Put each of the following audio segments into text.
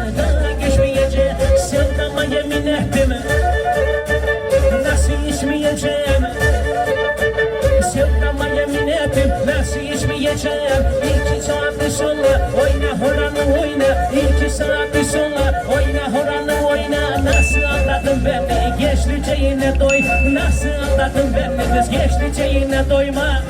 Vazgeçmeyeceğim sevdama yemin ettim. Nasıl içmeyeceğim? Sevdama yemin ettim Nasıl içmeyeceğim? İki saat sonra oyna horanı oyna. İki saat sonra oyna horanı oyna. Nasıl anladın beni? Geçti çeyine doy. Nasıl anladın beni? Biz geçti çeyine doyma.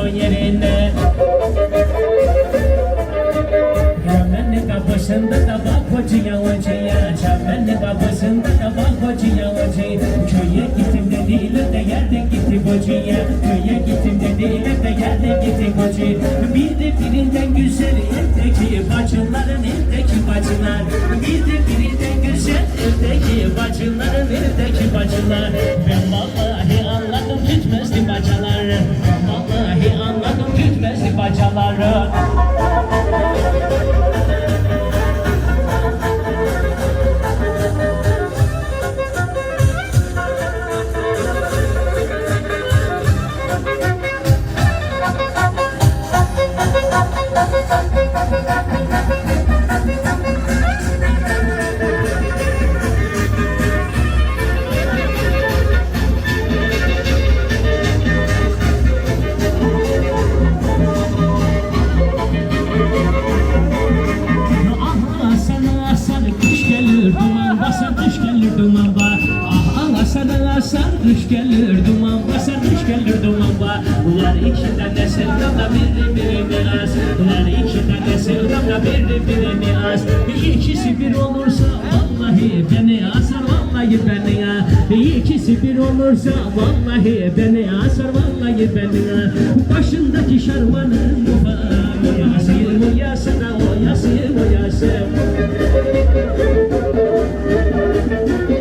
patron yerine. Ramenli başında da bak hocaya hocaya Çamenli başında da bak hocaya hocaya Köye gittim dediler de yerde gitti hocaya Köye gittim dediler de yerde gitti hocaya Bir de birinden güzel evdeki bacıların evdeki bacılar. Bir de birinden güzel evdeki bacıların evdeki bacılar. Ben vallahi se Sana asar kış gelir duman basar kış gelir duman. Var içinden de sevdamla biri birini az Var içinden de sevdamla biri birini az İkisi bir olursa vallahi beni asar vallahi beni ya. İkisi bir olursa vallahi beni asar vallahi beni ya. Başındaki şarvanın ufak Oyasın oyasın oyasın oyasın Başındaki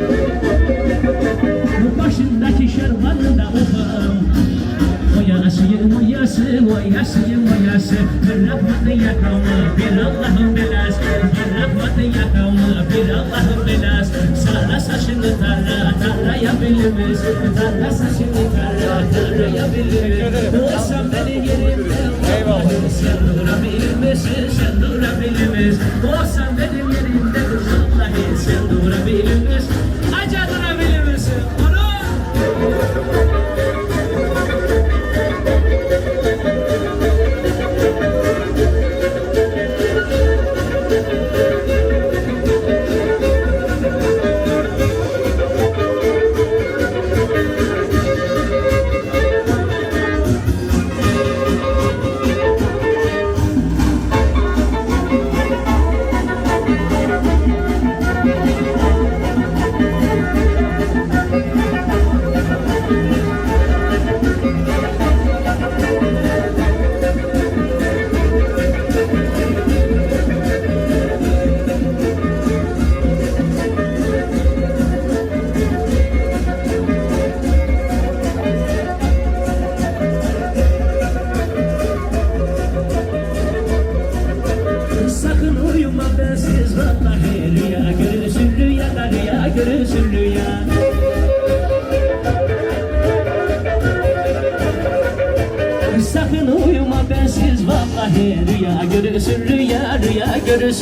Oyasın oyasın oyasın oyasın Bir rahmatı yakamı bir Allah'ın belası. Bir rahmatı yakamı bir Allah'ın belası. Sara saçını tarla tarlayabiliriz Tarla saçını tarla tarlayabiliriz Olsam beni yerimde Eyvallah Sen durabilir misin? Sen durabilir misin? Olsam benim yerimde Vallahi sen durabilir misin? Aca durabilir misin? Onu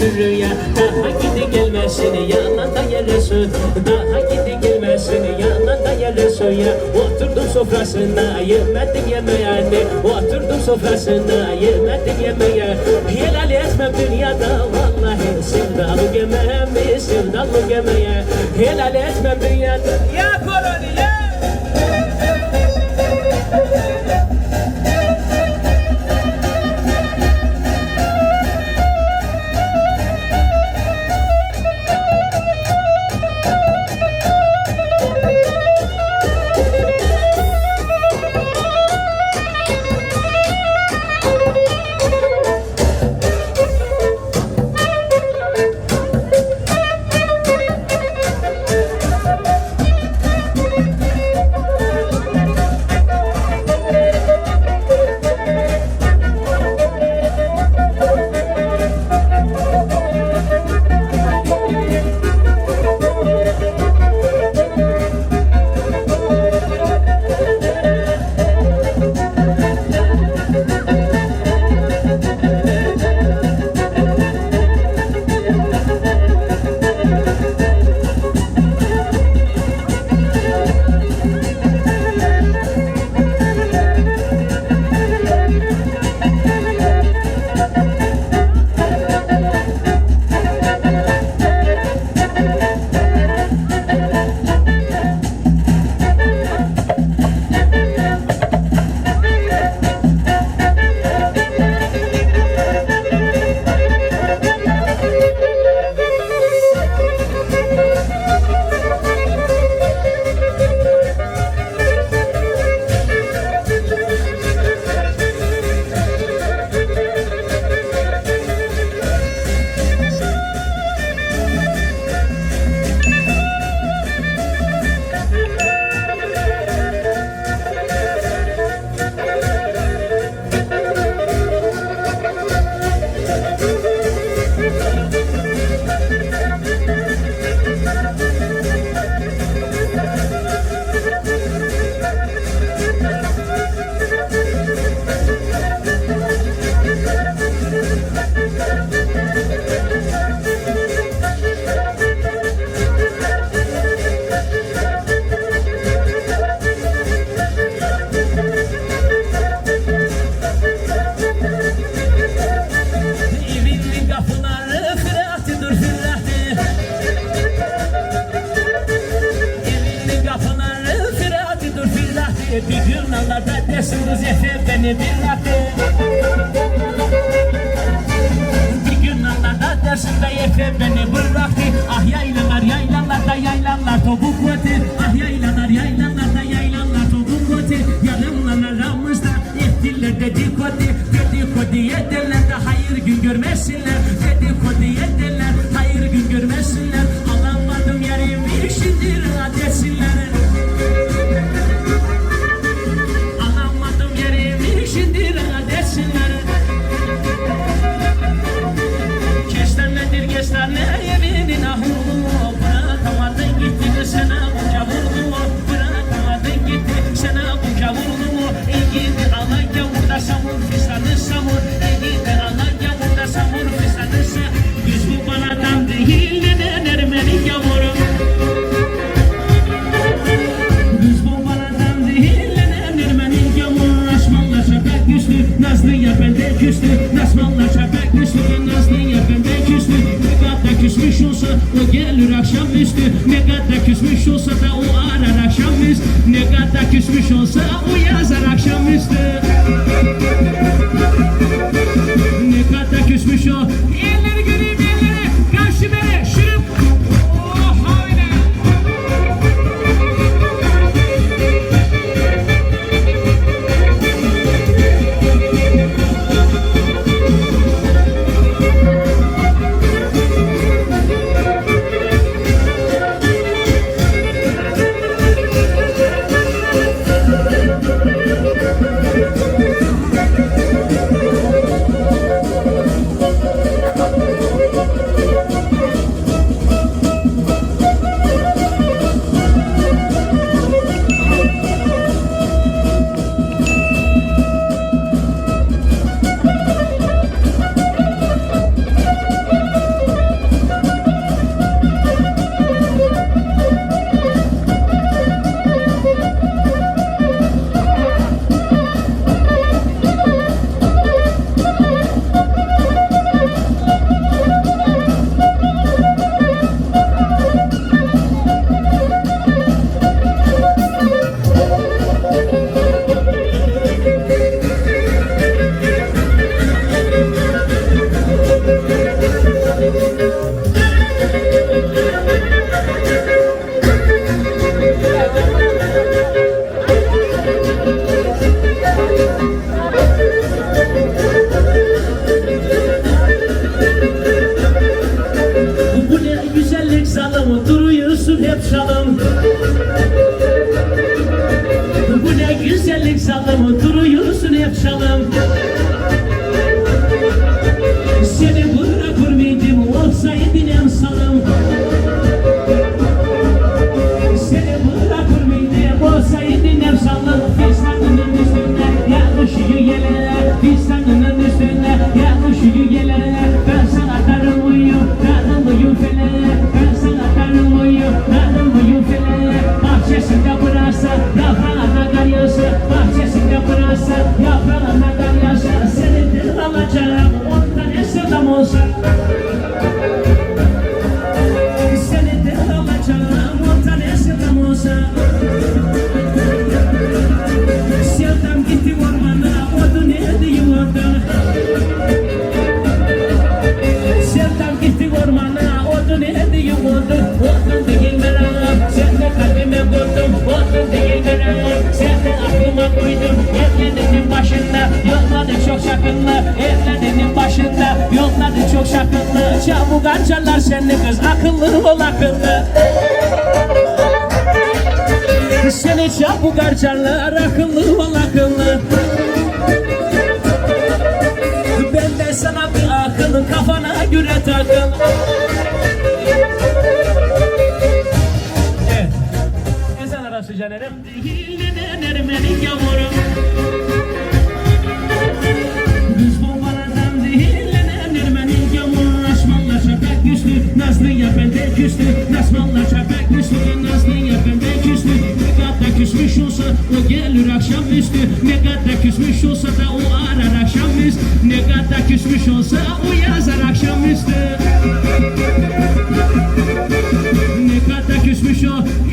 rüya. Daha gidi gelmesin yanında yerlesin Daha gidi gelmesin yanında yerlesin ya Oturdum sofrasına yemedim yemeğini. Oturdum sofrasına yemedim yemeğe Helal etmem dünyada vallahi sevdalı gememi sevdalı gemeye Helal etmem dünyada Ya koloni bene Jesteśmy siostra, a u ja zaraz się myślę Nie tak jesteśmy tell them çabuk açarlar seni kız akıllı ol akıllı. Seni çabuk açarlar akıllı ol akıllı. Ben de sana bir akıllı kafana göre takıl. Evet. Ezan arası canerim. Hillenin ermeni yavurum küstü Nazlı'ya bende küstü Nasmanla şafak küstü Nazlı'ya bende küstü. Ne kadar küsmüş olsa o gelir akşamüstü. Ne kadar küsmüş olsa da o arar akşamüstü. Ne kadar küsmüş olsa o yazar akşamüstü. Ne kadar küsmüş o